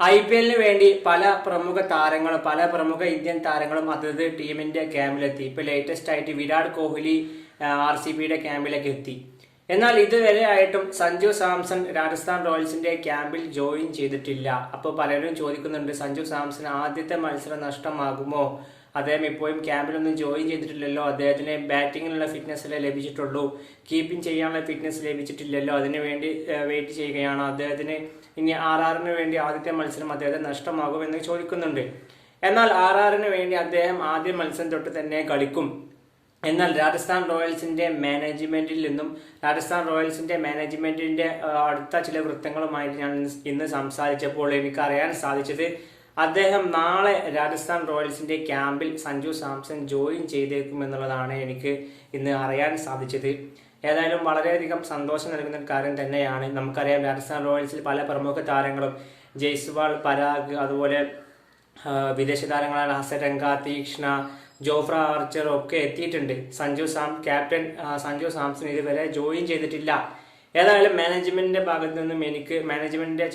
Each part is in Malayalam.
ഐ പി എല്ലിന് വേണ്ടി പല പ്രമുഖ താരങ്ങളും പല പ്രമുഖ ഇന്ത്യൻ താരങ്ങളും അതത് ടീമിന്റെ ക്യാമ്പിലെത്തി ഇപ്പൊ ലേറ്റസ്റ്റ് ആയിട്ട് വിരാട് കോഹ്ലി ആർ സി ബിയുടെ ക്യാമ്പിലേക്ക് എത്തി. എന്നാൽ ഇതുവരെ ആയിട്ടും സഞ്ജു സാംസൺ രാജസ്ഥാൻ റോയൽസിന്റെ ക്യാമ്പിൽ ജോയിൻ ചെയ്തിട്ടില്ല. അപ്പോൾ പലരും ചോദിക്കുന്നുണ്ട് സഞ്ജു സാംസൺ ആദ്യത്തെ മത്സരം നഷ്ടമാകുമോ? അദ്ദേഹം ഇപ്പോഴും ക്യാമ്പിലൊന്നും ജോയിൻ ചെയ്തിട്ടില്ലല്ലോ. അദ്ദേഹത്തിന് ബാറ്റിങ്ങിനുള്ള ഫിറ്റ്നസ് ലഭിച്ചിട്ടുള്ളൂ. കീപ്പിംഗ് ചെയ്യാനുള്ള ഫിറ്റ്നസ് ലഭിച്ചിട്ടില്ലല്ലോ. അതിനു വേണ്ടി വെയിറ്റ് ചെയ്യുകയാണ്. അദ്ദേഹത്തിന് ഇനി ആർ ആറിന് വേണ്ടി ആദ്യത്തെ മത്സരം അദ്ദേഹത്തിന് നഷ്ടമാകുമെന്ന് ചോദിക്കുന്നുണ്ട്. എന്നാൽ ആർ ആറിന് വേണ്ടി അദ്ദേഹം ആദ്യ മത്സരം തൊട്ട് തന്നെ കളിക്കും. എന്നാൽ രാജസ്ഥാൻ റോയൽസിന്റെ മാനേജ്മെന്റിൽ നിന്നും രാജസ്ഥാൻ റോയൽസിന്റെ മാനേജ്മെന്റിന്റെ അടുത്ത ചില വൃത്തങ്ങളുമായിട്ട് ഞാൻ ഇന്ന് സംസാരിച്ചപ്പോൾ എനിക്കറിയാൻ സാധിച്ചത് അദ്ദേഹം നാളെ രാജസ്ഥാൻ റോയൽസിന്റെ ക്യാമ്പിൽ സഞ്ജു സാംസൺ ജോയിൻ ചെയ്തേക്കും എന്നുള്ളതാണ് എനിക്ക് ഇന്ന് അറിയാൻ സാധിച്ചത്. ഏതായാലും വളരെയധികം സന്തോഷം നൽകുന്ന ഒരു കാര്യം തന്നെയാണ്. നമുക്കറിയാം രാജസ്ഥാൻ റോയൽസിൽ പല പ്രമുഖ താരങ്ങളും ജയ്സ്വാൾ പരാഗ് അതുപോലെ വിദേശ താരങ്ങളായ ഹസരംഗ തീക്ഷ്ണ ജോഫ്ര ആർച്ചർ ഒക്കെ എത്തിയിട്ടുണ്ട്. സഞ്ജു സാം ക്യാപ്റ്റൻ സഞ്ജു സാംസൺ ഇതുവരെ ജോയിൻ ചെയ്തിട്ടില്ല. ഏതായാലും മാനേജ്മെന്റിന്റെ ഭാഗത്തു നിന്നും എനിക്ക് മാനേജ്മെന്റിന്റെ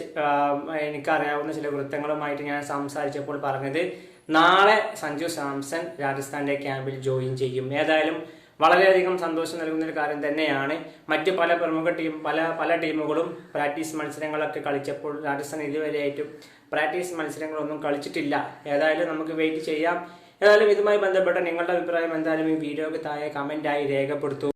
എനിക്കറിയാവുന്ന ചില വൃത്തങ്ങളുമായിട്ട് ഞാൻ സംസാരിച്ചപ്പോൾ പറഞ്ഞത് നാളെ സഞ്ജു സാംസൺ രാജസ്ഥാന്റെ ക്യാമ്പിൽ ജോയിൻ ചെയ്യും. ഏതായാലും വളരെയധികം സന്തോഷം നൽകുന്ന ഒരു കാര്യം തന്നെയാണ്. മറ്റ് പല പ്രമുഖ ടീം പല പല ടീമുകളും പ്രാക്ടീസ് മത്സരങ്ങളൊക്കെ കളിച്ചപ്പോൾ രാജസ്ഥാൻ ഇതുവരെയായിട്ടും പ്രാക്ടീസ് മത്സരങ്ങളൊന്നും കളിച്ചിട്ടില്ല. ഏതായാലും നമുക്ക് വെയിറ്റ് ചെയ്യാം. ഏതായാലും ഇതുമായി ബന്ധപ്പെട്ട നിങ്ങളുടെ അഭിപ്രായം എന്തായാലും ഈ വീഡിയോയ്ക്ക് താഴെ കമന്റായി രേഖപ്പെടുത്തൂ.